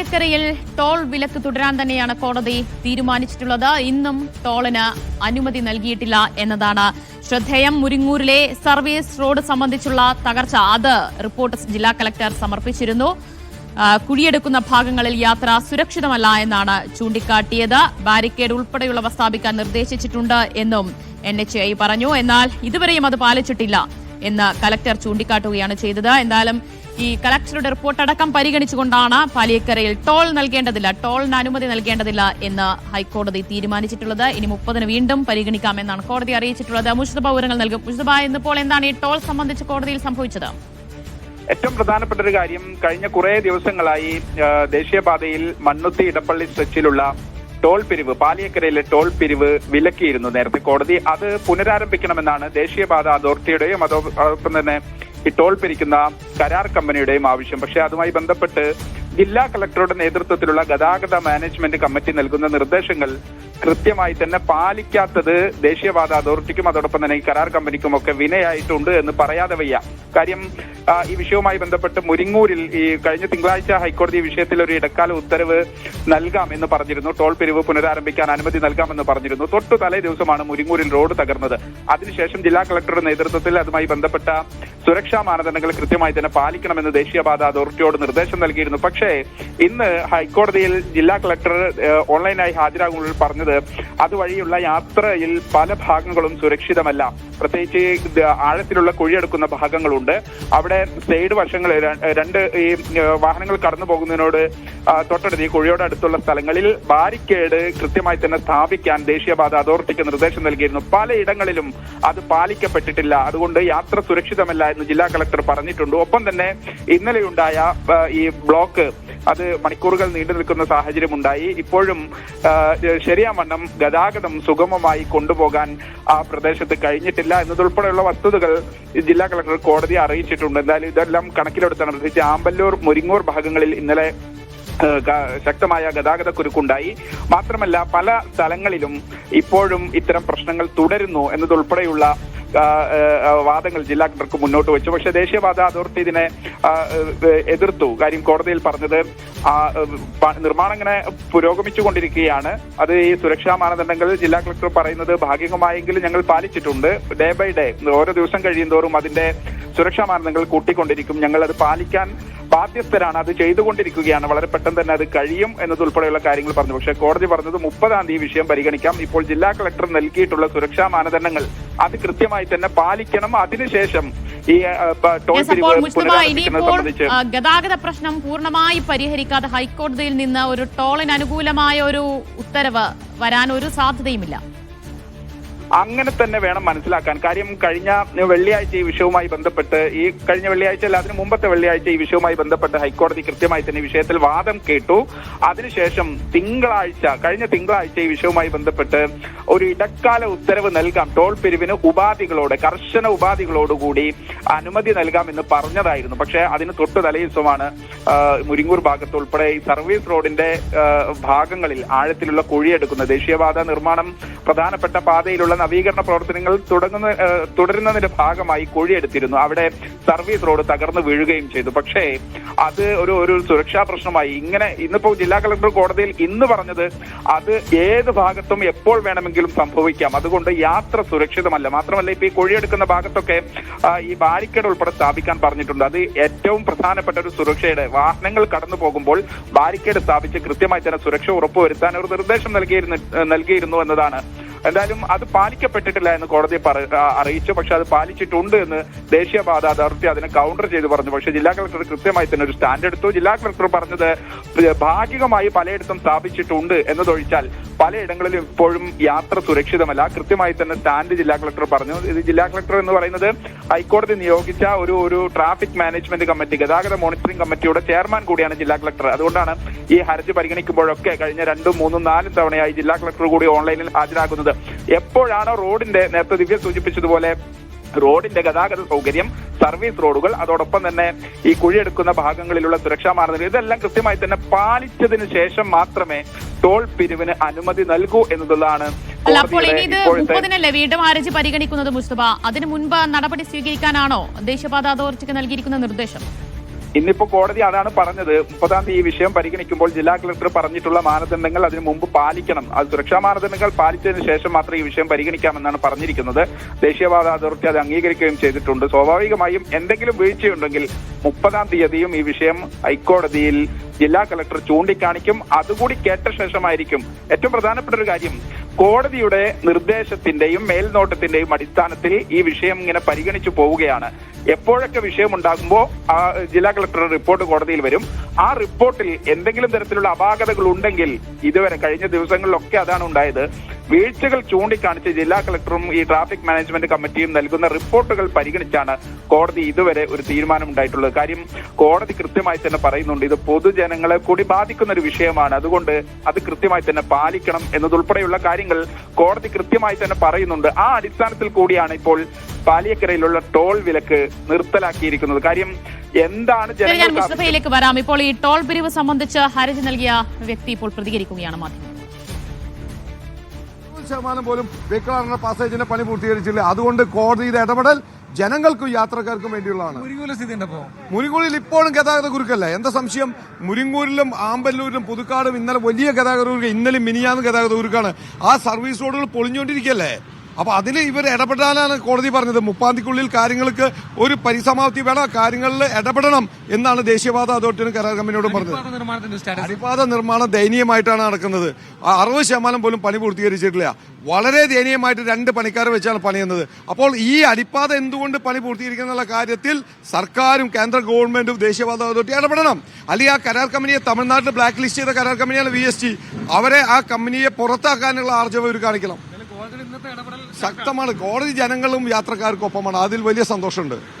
പാലിയക്കരയിൽ toll വിലക്ക് തുടരാൻ തന്നെയാണ് കോടതി തീരുമാനിച്ചിട്ടുള്ളത്. ഇന്നും ടോളിന് അനുമതി നൽകിയിട്ടില്ല എന്നതാണ് ശ്രദ്ധേയം. മുരിങ്ങൂരിലെ സർവീസ് റോഡ് സംബന്ധിച്ചുള്ള തകർച്ച അത് റിപ്പോർട്ട് ജില്ലാ കലക്ടർ സമർപ്പിച്ചിരുന്നു. കുഴിയെടുക്കുന്ന ഭാഗങ്ങളിൽ യാത്ര സുരക്ഷിതമല്ല എന്നാണ് ചൂണ്ടിക്കാട്ടിയത്. ബാരിക്കേഡ് ഉൾപ്പെടെയുള്ളവ സ്ഥാപിക്കാൻ നിർദ്ദേശിച്ചിട്ടുണ്ട് എന്നും എൻ എച്ച് ഐ പറഞ്ഞു. എന്നാൽ ഇതുവരെയും അത് പാലിച്ചിട്ടില്ല എന്ന് കലക്ടർ ചൂണ്ടിക്കാട്ടുകയാണ് ചെയ്തത്. എന്തായാലും ഈ കളക്ടറുടെ റിപ്പോർട്ട് അടക്കം പരിഗണിച്ചുകൊണ്ടാണ് പാലിയക്കരയിൽ ടോൾ നൽകേണ്ടതില്ല. ടോളിന് അനുമതി നൽകേണ്ടതില്ല എന്ന് ഹൈക്കോടതി തീരുമാനിച്ചിട്ടുള്ളത്. ഇനി മുപ്പതിന് വീണ്ടും പരിഗണിക്കാമെന്നാണ് കോടതി അറിയിച്ചിട്ടുള്ളത്. മുഷിതബ വിവരങ്ങൾ നൽകും. മുഷിതബ ഇന്നിപ്പോൾ എന്താണ് ഈ ടോൾ സംബന്ധിച്ച് കോടതിയിൽ സംഭവിച്ചത്? ഏറ്റവും പ്രധാനപ്പെട്ട ഒരു കാര്യം കഴിഞ്ഞ കുറേ ദിവസങ്ങളായി ദേശീയപാതയിൽ മണ്ണുത്തി ഇടപ്പള്ളി സ്ട്രെച്ചിലുള്ള ടോൾ പിരിവ് പാലിയക്കരയിലെ ടോൾ പിരിവ് വിലക്കിയിരുന്നു നേരത്തെ. കോടതി അത് പുനരാരംഭിക്കണമെന്നാണ് ദേശീയപാത അതോറിറ്റിയുടെയും അതോ അതോടൊപ്പം തന്നെ ഈ ടോൾ പിരിക്കുന്ന കരാർ കമ്പനിയുടെയും ആവശ്യം. പക്ഷേ അതുമായി ബന്ധപ്പെട്ട് ജില്ലാ കളക്ടറുടെ നേതൃത്വത്തിലുള്ള ഗതാഗത മാനേജ്മെന്റ് കമ്മിറ്റി നൽകുന്ന നിർദ്ദേശങ്ങൾ കൃത്യമായി തന്നെ പാലിക്കാത്തത് ദേശീയപാത അതോറിറ്റിക്കും അതോടൊപ്പം തന്നെ ഈ കരാർ കമ്പനിക്കും ഒക്കെ വിനയായിട്ടുണ്ട് എന്ന് പറയാതെ വയ്യ. കാര്യം ഈ വിഷയവുമായി ബന്ധപ്പെട്ട് മുരിങ്ങൂരിൽ ഈ കഴിഞ്ഞ തിങ്കളാഴ്ച ഹൈക്കോടതി ഈ വിഷയത്തിൽ ഒരു ഇടക്കാല ഉത്തരവ് നൽകാം എന്ന് പറഞ്ഞിരുന്നു. ടോൾ പിരിവ് പുനരാരംഭിക്കാൻ അനുമതി നൽകാമെന്ന് പറഞ്ഞിരുന്നു. തൊട്ടു തലേ ദിവസമാണ് മുരിങ്ങൂരിൽ റോഡ് തകർന്നത്. അതിനുശേഷം ജില്ലാ കളക്ടറുടെ നേതൃത്വത്തിൽ അതുമായി ബന്ധപ്പെട്ട സുരക്ഷാ മാനദണ്ഡങ്ങൾ കൃത്യമായി തന്നെ പാലിക്കണമെന്ന് ദേശീയപാത അതോറിറ്റിയോട് നിർദ്ദേശം നൽകിയിരുന്നു. പക്ഷേ ഇന്ന് ഹൈക്കോടതിയിൽ ജില്ലാ കളക്ടർ ഓൺലൈനായി ഹാജരാകുമ്പോൾ പറഞ്ഞത് അതുവഴിയുള്ള യാത്രയിൽ പല ഭാഗങ്ങളും സുരക്ഷിതമല്ല. പ്രത്യേകിച്ച് ആഴത്തിലുള്ള കുഴിയെടുക്കുന്ന ഭാഗങ്ങളുണ്ട്. അവിടെ സൈഡ് വശങ്ങൾ രണ്ട് ഈ വാഹനങ്ങൾ കടന്നു പോകുന്നതിനോട് തൊട്ടടുത്ത് ഈ കുഴിയോട് അടുത്തുള്ള സ്ഥലങ്ങളിൽ ബാരിക്കേഡ് കൃത്യമായി തന്നെ സ്ഥാപിക്കാൻ ദേശീയപാത അതോറിറ്റിക്ക് നിർദ്ദേശം നൽകിയിരുന്നു. പലയിടങ്ങളിലും അത് പാലിക്കപ്പെട്ടിട്ടില്ല. അതുകൊണ്ട് യാത്ര സുരക്ഷിതമല്ല എന്ന് ജില്ലാ കളക്ടർ പറഞ്ഞിട്ടുണ്ട്. ഒപ്പം തന്നെ ഇന്നലെയുണ്ടായ ഈ ബ്ലോക്ക് അത് മണിക്കൂറുകൾ നീണ്ടു നിൽക്കുന്ന സാഹചര്യം ഉണ്ടായി ഇപ്പോഴും ശരിയാവണ്ണം ഗതാഗതം സുഗമമായി കൊണ്ടുപോകാൻ ആ പ്രദേശത്ത് കഴിഞ്ഞിട്ടില്ല എന്നതുൾപ്പെടെയുള്ള വസ്തുതകൾ ജില്ലാ കളക്ടർ കോടതിയെ അറിയിച്ചിട്ടുണ്ട്. എന്തായാലും ഇതെല്ലാം കണക്കിലെടുത്താണ്. പ്രത്യേകിച്ച് ആമ്പല്ലൂർ മുരിങ്ങൂർ ഭാഗങ്ങളിൽ ഇന്നലെ ശക്തമായ ഗതാഗത കുരുക്കുണ്ടായി മാത്രമല്ല പല സ്ഥലങ്ങളിലും ഇപ്പോഴും ഇത്തരം പ്രശ്നങ്ങൾ തുടരുന്നു എന്നതുൾപ്പെടെയുള്ള വാദങ്ങൾ ജില്ലാ കളക്ടർക്ക് മുന്നോട്ട് വെച്ചു. പക്ഷേ ദേശീയപാത അതോറിറ്റി ഇതിനെ എതിർത്തു. കാര്യം കോടതിയിൽ പറഞ്ഞത് നിർമ്മാണം ഇങ്ങനെ പുരോഗമിച്ചുകൊണ്ടിരിക്കുകയാണ്. അത് ഈ സുരക്ഷാ മാനദണ്ഡങ്ങൾ ജില്ലാ കളക്ടർ പറയുന്നത് ഭാഗികമായെങ്കിലും ഞങ്ങൾ പാലിച്ചിട്ടുണ്ട്. ഡേ ബൈ ഡേ ഓരോ ദിവസം കഴിയുന്തോറും അതിന്റെ സുരക്ഷാ മാനദണ്ഡങ്ങൾ കൂട്ടിക്കൊണ്ടിരിക്കും. ഞങ്ങൾ അത് പാലിക്കാൻ ബാധ്യസ്ഥരാണ്. അത് ചെയ്തുകൊണ്ടിരിക്കുകയാണ്. വളരെ പെട്ടെന്ന് തന്നെ അത് കഴിയും എന്നതുൾപ്പെടെയുള്ള കാര്യങ്ങൾ പറഞ്ഞു. പക്ഷേ കോടതി പറഞ്ഞത് മുപ്പതാം തീയതി വിഷയം പരിഗണിക്കാം. ഇപ്പോൾ ജില്ലാ കളക്ടർ നൽകിയിട്ടുള്ള സുരക്ഷാ മാനദണ്ഡങ്ങൾ അത് കൃത്യമായി തന്നെ പാലിക്കണം. അതിനുശേഷം ഈ ടോൾ സംബന്ധിച്ച് ഗതാഗത പ്രശ്നം പൂർണമായി പരിഹരിക്കാതെ ഹൈക്കോടതിയിൽ നിന്ന് ഒരു ടോളിന് അനുകൂലമായ ഒരു ഉത്തരവ് വരാൻ ഒരു സാധ്യതയുമില്ല. അങ്ങനെ തന്നെ വേണം മനസ്സിലാക്കാൻ. കാര്യം കഴിഞ്ഞ വെള്ളിയാഴ്ച ഈ വിഷയവുമായി ബന്ധപ്പെട്ട് ഈ കഴിഞ്ഞ വെള്ളിയാഴ്ച അല്ല അതിന് മുമ്പത്തെ വെള്ളിയാഴ്ച ഈ വിഷയവുമായി ബന്ധപ്പെട്ട് ഹൈക്കോടതി കൃത്യമായി തന്നെ വിഷയത്തിൽ വാദം കേട്ടു. അതിനുശേഷം തിങ്കളാഴ്ച കഴിഞ്ഞ തിങ്കളാഴ്ച ഈ വിഷയവുമായി ബന്ധപ്പെട്ട് ഒരു ഇടക്കാല ഉത്തരവ് നൽകാം. ടോൾ പിരിവിന് ഉപാധികളോട് കർശന ഉപാധികളോടുകൂടി അനുമതി നൽകാം എന്ന് പറഞ്ഞതായിരുന്നു. പക്ഷേ അതിന് തൊട്ട് തലേദിവസമാണ് മുരിങ്ങൂർ ഭാഗത്ത് ഉൾപ്പെടെ ഈ സർവീസ് റോഡിന്റെ ഭാഗങ്ങളിൽ ആഴത്തിലുള്ള കുഴിയെടുക്കുന്നത്. ദേശീയപാത നിർമ്മാണം പ്രധാനപ്പെട്ട പാതയിലുള്ള നവീകരണ പ്രവർത്തനങ്ങൾ തുടങ്ങുന്ന തുടരുന്നതിന്റെ ഭാഗമായി കുഴിയെടുത്തിരുന്നു. അവിടെ സർവീസ് റോഡ് തകർന്നു വീഴുകയും ചെയ്തു. പക്ഷേ അത് ഒരു ഒരു സുരക്ഷാ പ്രശ്നമായി. ഇങ്ങനെ ഇന്നിപ്പോ ജില്ലാ കളക്ടർ കോടതിയിൽ ഇന്ന് പറഞ്ഞത് അത് ഏത് ഭാഗത്തും എപ്പോൾ വേണമെങ്കിലും സംഭവിക്കാം. അതുകൊണ്ട് യാത്ര സുരക്ഷിതമല്ല. മാത്രമല്ല ഇപ്പൊ ഈ കുഴിയെടുക്കുന്ന ഭാഗത്തൊക്കെ ഈ ബാരിക്കേഡ് ഉൾപ്പെടെ സ്ഥാപിക്കാൻ പറഞ്ഞിട്ടുണ്ട്. അത് ഏറ്റവും പ്രധാനപ്പെട്ട ഒരു സുരക്ഷയുടെ വാഹനങ്ങൾ കടന്നു പോകുമ്പോൾ ബാരിക്കേഡ് സ്ഥാപിച്ച് കൃത്യമായി തന്നെ സുരക്ഷ ഉറപ്പുവരുത്താൻ ഒരു നിർദ്ദേശം നൽകിയിരുന്നു നൽകിയിരുന്നു എന്നതാണ് എന്തായാലും അത് പാലിക്കപ്പെട്ടിട്ടില്ല എന്ന് കോടതി അറിയിച്ചു. പക്ഷെ അത് പാലിച്ചിട്ടുണ്ട് എന്ന് ദേശീയപാത അതോറിറ്റി അതിനെ കൗണ്ടർ ചെയ്ത് പറഞ്ഞു. പക്ഷെ ജില്ലാ കളക്ടർ കൃത്യമായി തന്നെ ഒരു സ്റ്റാൻഡ് എടുത്തു ജില്ലാ കളക്ടർ പറഞ്ഞത് ഭാഗികമായി പലയിടത്തും സ്ഥാപിച്ചിട്ടുണ്ട് എന്നതൊഴിച്ചാൽ പലയിടങ്ങളിലും ഇപ്പോഴും യാത്ര സുരക്ഷിതമല്ല. കൃത്യമായി തന്നെ സ്റ്റാൻഡ് ജില്ലാ കളക്ടർ പറഞ്ഞു. ഇത് ജില്ലാ കളക്ടർ എന്ന് പറയുന്നത് ഹൈക്കോടതി നിയോഗിച്ച ഒരു ഒരു ട്രാഫിക് മാനേജ്മെന്റ് കമ്മിറ്റി ഗതാഗത മോണിറ്ററിംഗ് കമ്മിറ്റിയുടെ ചെയർമാൻ കൂടിയാണ് ജില്ലാ കളക്ടർ. അതുകൊണ്ടാണ് ഈ ഹർജി പരിഗണിക്കുമ്പോഴൊക്കെ കഴിഞ്ഞ രണ്ടും മൂന്നും നാലും തവണയായി ജില്ലാ കളക്ടർ കൂടി ഓൺലൈനിൽ ഹാജരാകുന്നത്. എപ്പോഴാണോ റോഡിന്റെ നേരത്തെ ദിവ്യ സൂചിപ്പിച്ചതുപോലെ റോഡിന്റെ ഗതാഗത സൗകര്യം സർവീസ് റോഡുകൾ അതോടൊപ്പം തന്നെ ഈ കുഴിയെടുക്കുന്ന ഭാഗങ്ങളിലുള്ള സുരക്ഷാ മാനദണ്ഡം ഇതെല്ലാം കൃത്യമായി തന്നെ പാലിച്ചതിന് ശേഷം മാത്രമേ ടോൾ പിരിവിന് അനുമതി നൽകൂ എന്നുള്ളതാണ് അപ്പോൾ ഇനി ഇത് മുപ്പതിനല്ലേ വീണ്ടും ഹർജി പരിഗണിക്കുന്നത് മുസ്തഫ? അതിനു മുൻപ് നടപടി സ്വീകരിക്കാനാണോ ദേശീയപാത അതോറിറ്റിക്ക് നൽകിയിരിക്കുന്ന നിർദ്ദേശം? ഇന്നിപ്പോ കോടതി അതാണ് പറഞ്ഞത്. മുപ്പതാം തീയതി ഈ വിഷയം പരിഗണിക്കുമ്പോൾ ജില്ലാ കളക്ടർ പറഞ്ഞിട്ടുള്ള മാനദണ്ഡങ്ങൾ അതിനു മുമ്പ് പാലിക്കണം. അത് സുരക്ഷാ മാനദണ്ഡങ്ങൾ പാലിച്ചതിന് ശേഷം മാത്രമേ ഈ വിഷയം പരിഗണിക്കാമെന്നാണ് പറഞ്ഞിരിക്കുന്നത്. ദേശീയപാത അതോറിറ്റി അത് അംഗീകരിക്കുകയും ചെയ്തിട്ടുണ്ട്. സ്വാഭാവികമായും എന്തെങ്കിലും വീഴ്ചയുണ്ടെങ്കിൽ മുപ്പതാം തീയതിയും ഈ വിഷയം ഹൈക്കോടതിയിൽ ജില്ലാ കളക്ടർ ചൂണ്ടിക്കാണിക്കും. അതുകൂടി കേട്ട ശേഷമായിരിക്കും. ഏറ്റവും പ്രധാനപ്പെട്ട ഒരു കാര്യം കോടതിയുടെ നിർദ്ദേശത്തിന്റെയും മേൽനോട്ടത്തിന്റെയും അടിസ്ഥാനത്തിൽ ഈ വിഷയം ഇങ്ങനെ പരിഗണിച്ചു പോവുകയാണ്. എപ്പോഴൊക്കെ വിഷയമുണ്ടാകുമ്പോൾ ആ ജില്ലാ കളക്ടർ റിപ്പോർട്ട് കോടതിയിൽ വരും. ആ റിപ്പോർട്ടിൽ എന്തെങ്കിലും തരത്തിലുള്ള അപാകതകൾ ഉണ്ടെങ്കിൽ ഇതുവരെ കഴിഞ്ഞ ദിവസങ്ങളിലൊക്കെ അതാണ് ഉണ്ടായത്. വീഴ്ചകൾ ചൂണ്ടിക്കാണിച്ച് ജില്ലാ കളക്ടറും ഈ ട്രാഫിക് മാനേജ്മെന്റ് കമ്മിറ്റിയും നൽകുന്ന റിപ്പോർട്ടുകൾ പരിഗണിച്ചാണ് കോടതി ഇതുവരെ ഒരു തീരുമാനം ഉണ്ടായിട്ടുള്ളത് കാര്യം കോടതി കൃത്യമായി തന്നെ പറയുന്നുണ്ട് ഇത് പൊതുജനങ്ങളെ കൂടി ബാധിക്കുന്ന ഒരു വിഷയമാണ്. അതുകൊണ്ട് അത് കൃത്യമായി തന്നെ പാലിക്കണം എന്നതുൾപ്പെടെയുള്ള കാര്യങ്ങൾ കോടതി കൃത്യമായി തന്നെ പറയുന്നുണ്ട്. ആ അടിസ്ഥാനത്തിൽ കൂടിയാണ് ഇപ്പോൾ പാലിയക്കരയിലുള്ള ടോൾ വിലക്ക് നിർത്തലാക്കിയിരിക്കുന്നത്. കാര്യം എന്താണ് ഞാൻ മുസ്തഫയിലേക്ക് വരാം. ഇപ്പോൾ ഈ ടോൾ പിരിവ് സംബന്ധിച്ച് ഹർജി നൽകിയ വ്യക്തി ഇപ്പോൾ പ്രതികരിക്കുകയാണ് മാധ്യമം ശതമാനം പോലും വെഹിക്കിൾ പാസേജിന്റെ പണി പൂർത്തീകരിച്ചില്ല. അതുകൊണ്ട് കോടതിയുടെ ഇടപെടൽ ജനങ്ങൾക്കും യാത്രക്കാർക്കും വേണ്ടിയുള്ളതാണ്. മുരിങ്ങൂരിൽ ഇപ്പോഴും ഗതാഗത കുരുക്കല്ല? എന്താ സംശയം? മുരിങ്ങൂരിലും ആമ്പല്ലൂരിലും പുതുക്കാടും ഇന്നലെ വലിയ ഗതാഗത കുരുക്ക് ഇന്നലെ മിനിയാന്ന് ഗതാഗത കുരുക്കാണ്. ആ സർവീസ് റോഡുകൾ പൊളിഞ്ഞുകൊണ്ടിരിക്കുകയല്ലേ അപ്പൊ അതിൽ ഇവർ ഇടപെടാനാണ് കോടതി പറഞ്ഞത്. മുപ്പാന്തിക്കുള്ളിൽ കാര്യങ്ങൾക്ക് ഒരു പരിസമാപ്തി വേണം. കാര്യങ്ങളിൽ ഇടപെടണം എന്നാണ് ദേശീയപാത അതോറിറ്റിയും കരാർ കമ്പനിയോടും പറഞ്ഞത്. അടിപാത അടിപ്പാത നിർമ്മാണം ദയനീയമായിട്ടാണ് നടക്കുന്നത്. അറുപത് ശതമാനം പോലും പണി പൂർത്തീകരിച്ചിട്ടില്ല. വളരെ ദയനീയമായിട്ട് രണ്ട് പണിക്കാരെ വെച്ചാണ് പണിയുന്നത്. അപ്പോൾ ഈ അടിപ്പാത എന്തുകൊണ്ട് പണി പൂർത്തീകരിക്കുന്നുള്ള കാര്യത്തിൽ സർക്കാരും കേന്ദ്ര ഗവൺമെന്റും ദേശീയപാത അതോറിറ്റി ഇടപെടണം. അല്ലെങ്കിൽ ആ കരാർ കമ്പനിയെ തമിഴ്നാട്ടിൽ ബ്ലാക്ക് ലിസ്റ്റ് ചെയ്ത കരാർ കമ്പനിയാണ് വി എസ് ടി. അവരെ ആ കമ്പനിയെ പുറത്താക്കാനുള്ള ആർജവം ഇവർ കാണിക്കണം. ശക്തമാണ്. കോടതി ജനങ്ങളും യാത്രക്കാർക്കൊപ്പമാണ്. അതിൽ വലിയ സന്തോഷമുണ്ട്.